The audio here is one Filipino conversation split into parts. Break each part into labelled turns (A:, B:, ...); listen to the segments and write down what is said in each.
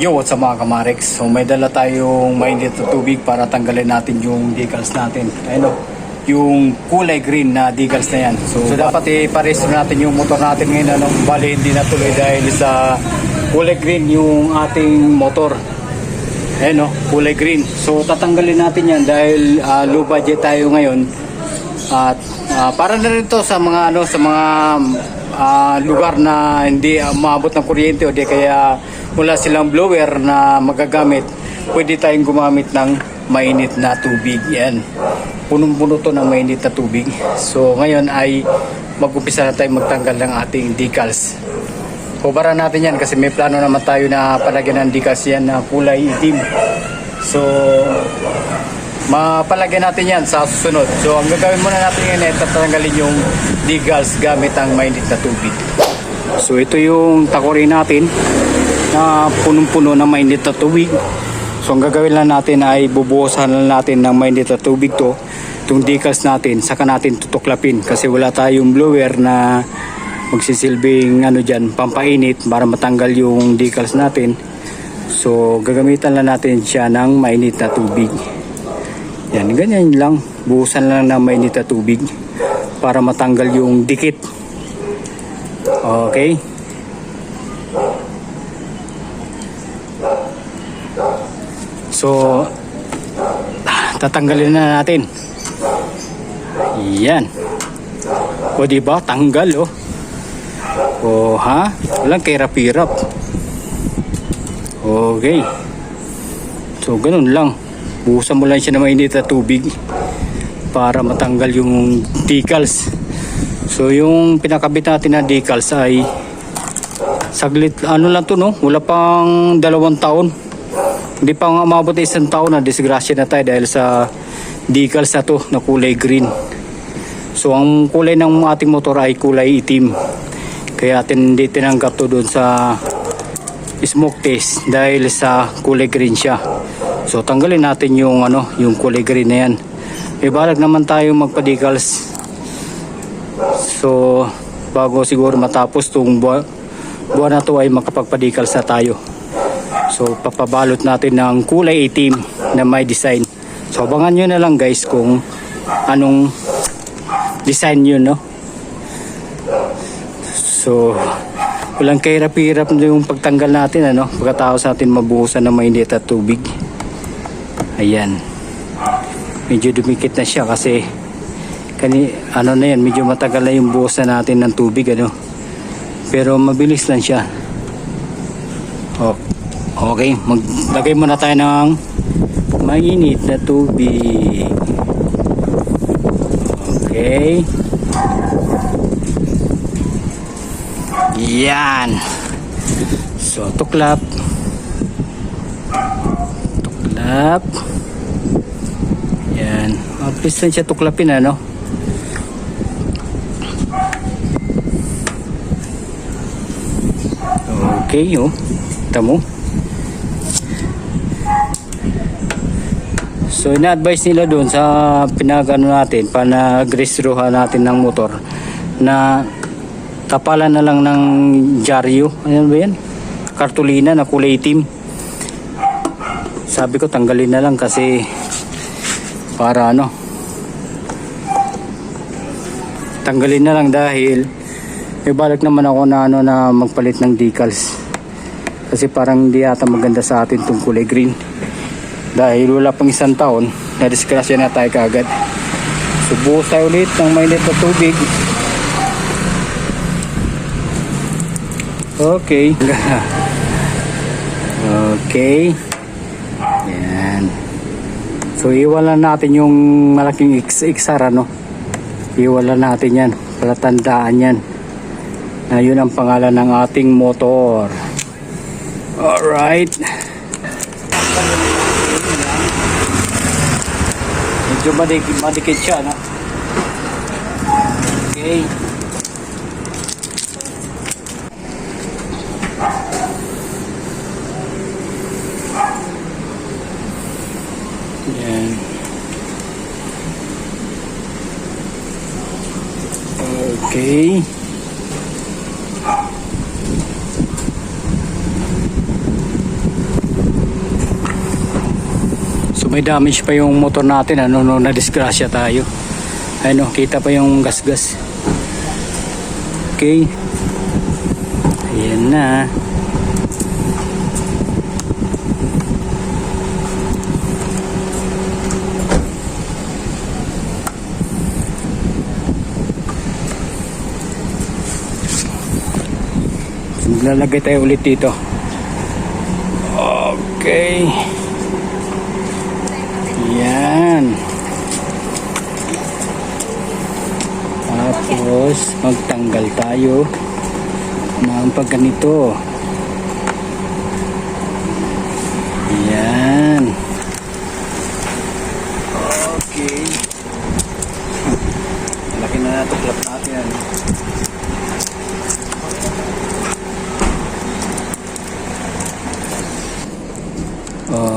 A: Yo, what's up mga kamarex? So may dala tayong mainit na tubig para tanggalin natin yung decals natin. Ayun o, yung kulay green na decals na yan. So, dapat i-parehistro natin yung motor natin ngayon. Ano? Bali hindi na tuloy dahil sa kulay green yung ating motor. Ayun o, kulay green. So tatanggalin natin yan dahil ah, low budget tayo ngayon. At ah, para na rin to sa mga ano sa mga ah, lugar na hindi ah, maabot ng kuryente o di kaya wala silang blower na magagamit. Pwede tayong gumamit ng mainit na tubig. Yan. Punong-puno to ng mainit na tubig. So ngayon ay mag-umpisa na tayong magtanggal ng ating decals. Kubaran natin yan kasi may plano naman tayo na palagyan ng decals yan na kulay itim. So, mapalagyan natin yan sa susunod. So, ang gagawin muna natin ngayon ay tatanggalin yung decals gamit ang mainit na tubig. So, ito yung takori natin na punong-puno ng mainit na tubig. So, ang gagawin lang natin ay bubuhusan lang natin ng mainit na tubig to. Itong decals natin, saka natin tutuklapin kasi wala tayong blower na magsisilbing ano dyan, pampainit para matanggal yung decals natin. So, gagamitan lang natin siya ng mainit na tubig. Yan, ganyan lang. Buhusan lang ng mainit na tubig para matanggal yung dikit. Okay? So, tatanggalin na natin. Yan. O di ba tanggal oh. O ha? Walang kirap-hirap. Okay. So ganun lang. Buhusan mo lang siya ng mainit na tubig para matanggal yung decals. So yung pinakabit natin na decals ay saglit ano lang to no? Wala pang dalawang taon. Hindi pa nga umabot ng isang taon na disgrasya na tayo dahil sa decals na to na kulay green. So ang kulay ng ating motor ay kulay itim. Kaya atin hindi tinanggap to doon sa smoke test dahil sa kulay green siya. So tanggalin natin yung ano, yung kulay green na yan. May naman tayo magpa-decals. So bago siguro matapos tong buwan, buwan na to ay makapagpa-decals na tayo. So papabalot natin ng kulay itim na may design. So abangan nyo na lang guys kung anong design yun no. So walang kahirap-hirap yung pagtanggal natin ano pagkatapos natin mabuhusan ng mainit at tubig. Ayan. Medyo dumikit na siya kasi kani ano na yan medyo matagal na yung buhusan natin ng tubig ano. Pero mabilis lang siya. Oh, Okay, maglagay muna tayo ng mainit na tubig. Okay. Yan. So, tuklap. Tuklap. Yan. Mabilis lang siya tuklapin, ano? Okay, oh. Tamo. So ina-advise nila doon sa pinagano natin, panag-restruhan natin ng motor na tapalan na lang ng dyaryo. Ano ba yan? Kartulina na kulay itim. Sabi ko tanggalin na lang kasi para ano tanggalin na lang dahil may balak naman ako na ano na magpalit ng decals kasi parang hindi ata maganda sa atin tong kulay green dahil wala pang isang taon na disgrasya na tayo kagad so buhos tayo ulit ng mainit na tubig. Okay. Okay. Yan so iwalan natin yung malaking X XR ano iwalan natin yan. Palatandaan yan. Na yun ang pangalan ng ating motor. Alright Medyo madikit, madikit siya, no? Okay. Yan. Okay. May damage pa yung motor natin ano no na disgrasya tayo. Ano, kita pa yung gasgas. Okay. Ayan na. So, Maglalagay tayo ulit dito. Okay. Yan. Tapos, magtanggal tayo ng pagganito. Yan. Okay. Laki na natin, clap natin. Ano.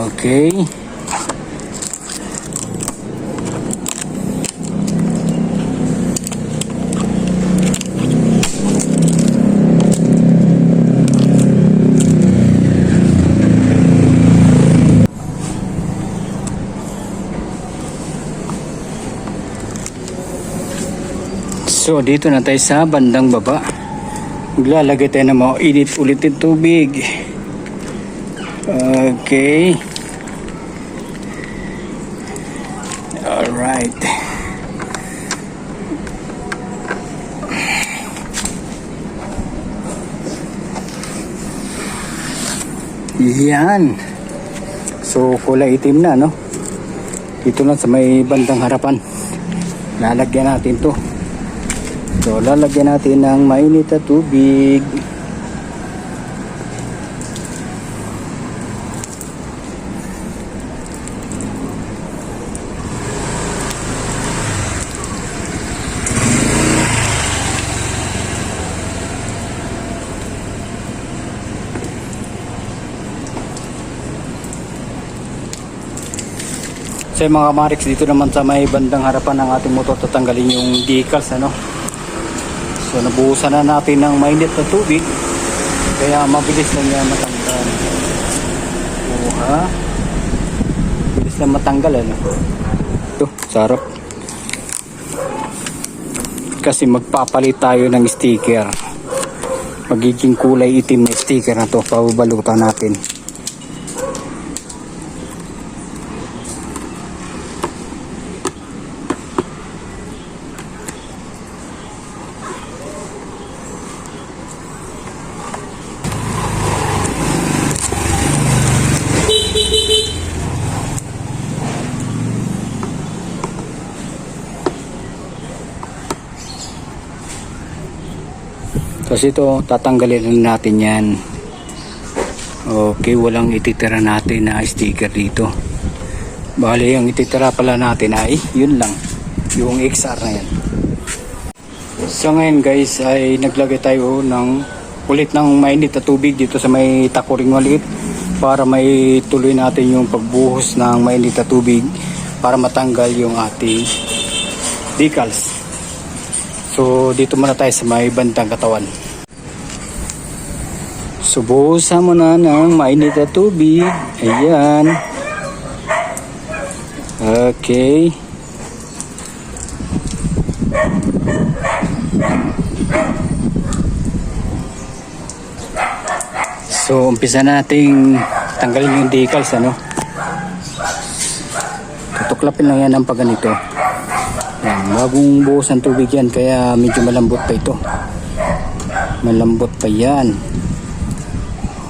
A: Okay. So, dito na tayo sa bandang baba. Maglalagay tayo ng mga init ulit ng tubig. Okay. Alright. Yan. So, kulay itim na, no? Dito lang sa may bandang harapan. Lalagyan natin to. So, lalagyan natin ng mainit na tubig. So mga Marix dito naman sa may bandang harapan ng ating motor tatanggalin yung decals ano. So nabuhusan na natin ng mainit na tubig kaya mabilis lang yan matanggal. Buha. Bilis lang matanggal ano. Ito, sarap. Kasi magpapalit tayo ng sticker. Magiging kulay itim na sticker na to pababalutan natin. Kasi ito, tatanggalin na natin yan. Okay, walang ititira natin na sticker dito. Bali, ang ititira pala natin ay, yun lang. Yung XR na yan. So ngayon guys, ay naglagay tayo ng ulit ng mainit na tubig dito sa may takuring maliit para may tuloy natin yung pagbuhos ng mainit na tubig para matanggal yung ating decals. So dito muna tayo sa may bandang katawan. Subuhusan mo na ng mainit na tubig. Ayan. Okay. So, umpisa nating tanggalin yung decals, ano? Tutuklapin lang yan ng pag ganito. Yan, bagong buhos ng tubig yan, kaya medyo malambot pa ito. Malambot pa yan.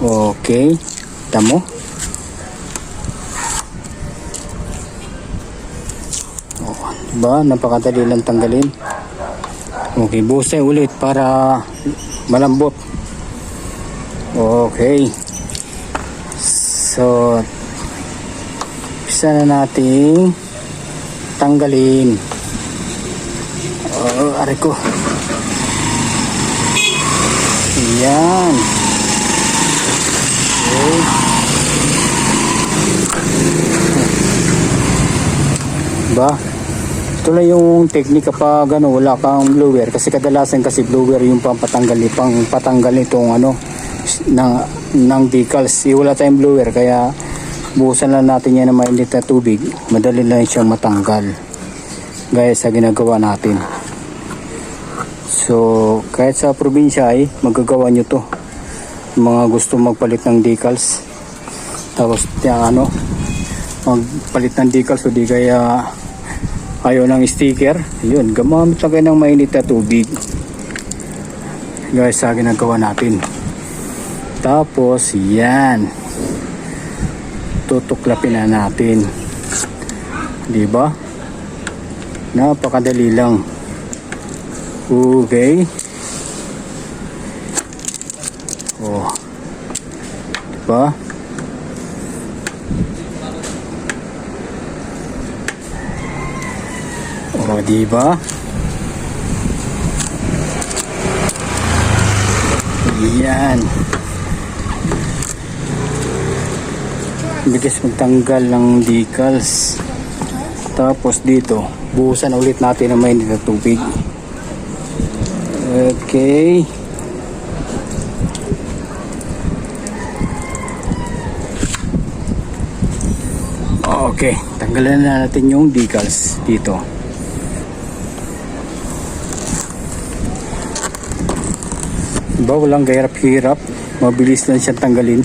A: Okay. Tamo. Oh, diba? Napakadali lang tanggalin. Okay, tayo ulit para malambot. Okay. So, isa na nating tanggalin. Oh, aray ko. Yan. Ba? Ito yung technique kapag ano, wala kang blower. Kasi kadalasan kasi blower yung pampatanggal pang patanggal nitong ano ng ng decals. Eh, wala tayong blower kaya buhusan lang natin yan ng mainit na tubig. Madali lang siyang matanggal. Gaya sa ginagawa natin. So kahit sa probinsya ay magagawa nyo to. Mga gusto magpalit ng decals. Tapos ano magpalit ng decals o di kaya ayaw ng sticker. Yun gamamit lang kayo ng mainit na tubig. Guys sa ginagawa natin. Tapos yan. Tutuklapin na natin. Di ba napakadali lang. Okay. Oh. Di ba oh di ba? Yan. Bilis magtanggal ng decals. Tapos dito buhusan ulit natin ng mainit na tubig. Okay. Okay tanggalan na natin yung decals dito diba walang gahirap-hirap mabilis lang siyang tanggalin.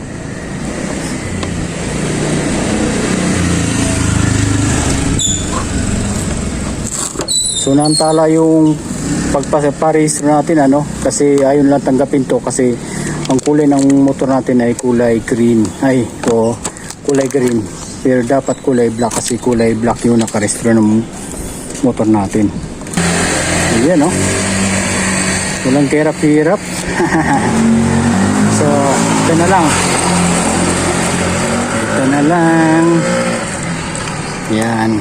A: So naantala yung pagpaparehistro natin ano? Kasi ayun lang tanggapin to kasi ang kulay ng motor natin ay kulay green. Ay o kulay green. Pero dapat kulay black kasi kulay black yung nakarehistro ng motor natin. Ayan no? Walang kirap-hirap so ito na lang ito na lang yan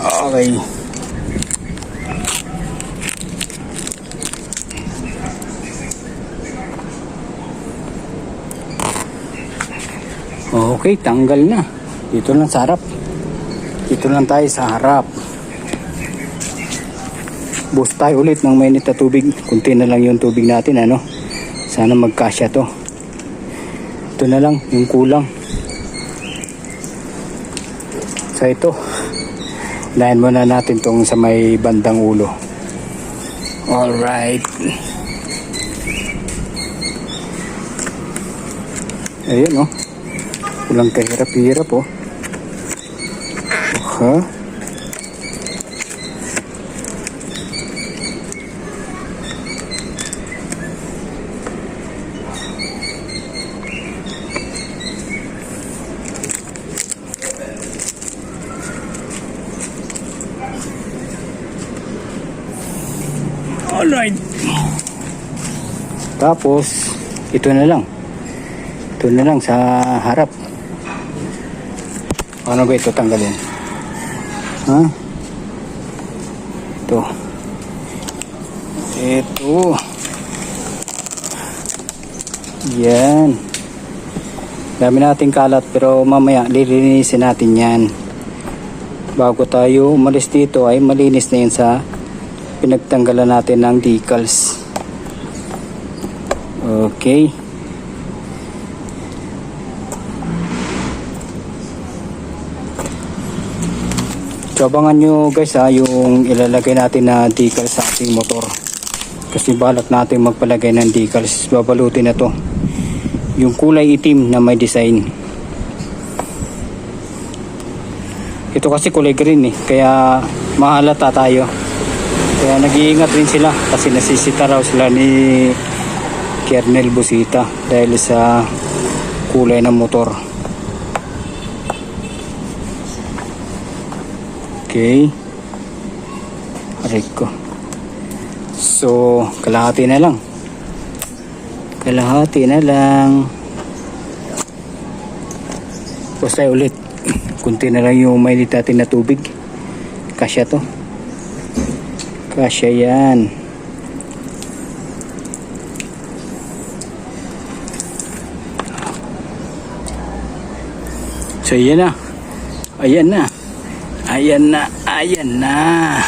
A: Okay. Okay, tanggal na. Dito lang sa harap. Dito lang tayo sa harap. Bus tayo ulit ng mainit na tubig. Kunti na lang yung tubig natin, ano. Sana magkasya to. Ito na lang, yung kulang. Sa ito. Dahin muna natin tong sa may bandang ulo. Alright. Ayun oh. Walang kahirap-hirap oh. Ha? Alright. Tapos, ito na lang. Ito na lang sa harap. Ano ba ito tanggalin? Ha? Ito. Ito. Yan. Dami nating kalat pero mamaya lilinisin natin yan. Bago tayo umalis dito ay malinis na yan sa pinagtanggalan natin ng decals. Okay. So abangan nyo guys ha, yung ilalagay natin na decals sa ating motor. Kasi balak natin magpalagay ng decals. Babalutin na to. Yung kulay itim na may design. Ito kasi kulay green eh. Kaya mahalata tayo. Kaya nag-iingat rin sila kasi nasisita raw sila ni Kernel Busita dahil sa kulay ng motor. Okay. Aray ko. So, kalahati na lang. Kalahati na lang. Basta ulit. Kunti na lang yung may natin na tubig. Kasya to. Kasya yan. So, yan na. Ayan na. Ayan na. Ayan na.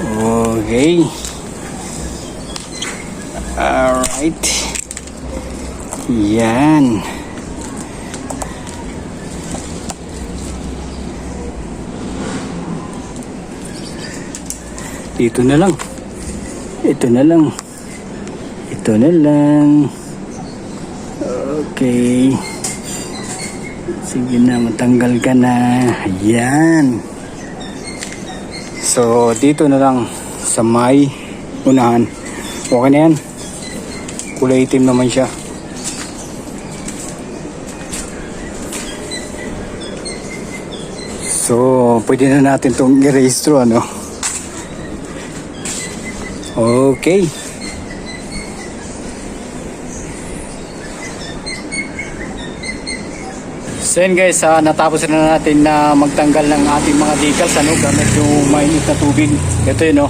A: Okay. Alright. Yan. Dito na lang. Ito na lang. Ito na lang. Okay. Sige na, matanggal ka na. Ayan. So, dito na lang sa may unahan. Okay na yan. Kulay itim naman siya. So, pwede na natin itong i-rehistro, ano? Okay. So yun guys, ah, natapos na natin na magtanggal ng ating mga decals ano, gamit yung mainit na tubig. Ito yun, no?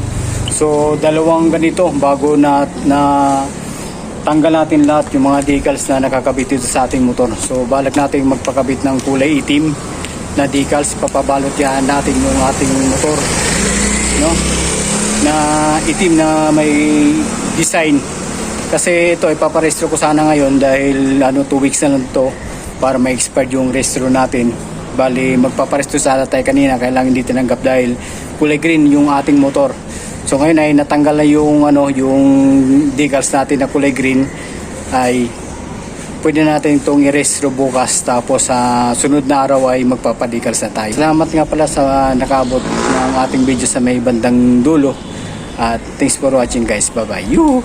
A: So, dalawang ganito bago na, na tanggal natin lahat yung mga decals na nakakabit dito sa ating motor. So, balak natin magpakabit ng kulay itim na decals. Papabalot yan natin yung ating motor. No? Na itim na may design. Kasi ito, ipaparestro ko sana ngayon dahil ano, 2 weeks na lang to para ma-expire yung restro natin. Bali, magpaparesto sana tayo kanina, kaya lang hindi tinanggap dahil kulay green yung ating motor. So ngayon ay natanggal na yung ano, yung decals natin na kulay green ay pwede natin itong i-restro bukas tapos sa sunod na araw ay magpapadecals na tayo. Salamat nga pala sa nakaabot ng ating video sa may bandang dulo. At thanks for watching guys. Bye bye. You!